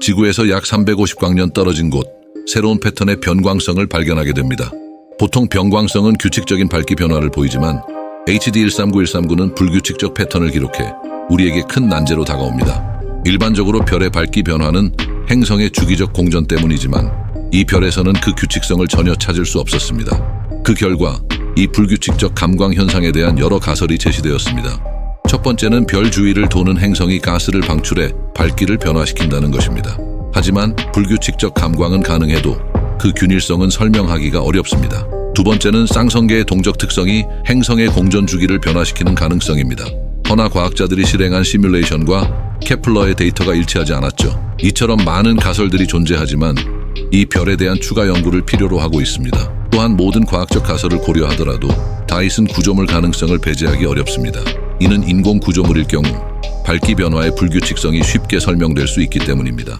지구에서 약 350광년 떨어진 곳, 새로운 패턴의 변광성을 발견하게 됩니다. 보통 변광성은 규칙적인 밝기 변화를 보이지만 HD 139139는 불규칙적 패턴을 기록해 우리에게 큰 난제로 다가옵니다. 일반적으로 별의 밝기 변화는 행성의 주기적 공전 때문이지만 이 별에서는 그 규칙성을 전혀 찾을 수 없었습니다. 그 결과 이 불규칙적 감광 현상에 대한 여러 가설이 제시되었습니다. 첫 번째는 별 주위를 도는 행성이 가스를 방출해 밝기를 변화시킨다는 것입니다. 하지만 불규칙적 감광은 가능해도 그 균일성은 설명하기가 어렵습니다. 두 번째는 쌍성계의 동적 특성이 행성의 공전 주기를 변화시키는 가능성입니다. 허나 과학자들이 실행한 시뮬레이션과 케플러의 데이터가 일치하지 않았죠. 이처럼 많은 가설들이 존재하지만 이 별에 대한 추가 연구를 필요로 하고 있습니다. 또한 모든 과학적 가설을 고려하더라도 다이슨 구조물 가능성을 배제하기 어렵습니다. 이는 인공 구조물일 경우 밝기 변화의 불규칙성이 쉽게 설명될 수 있기 때문입니다.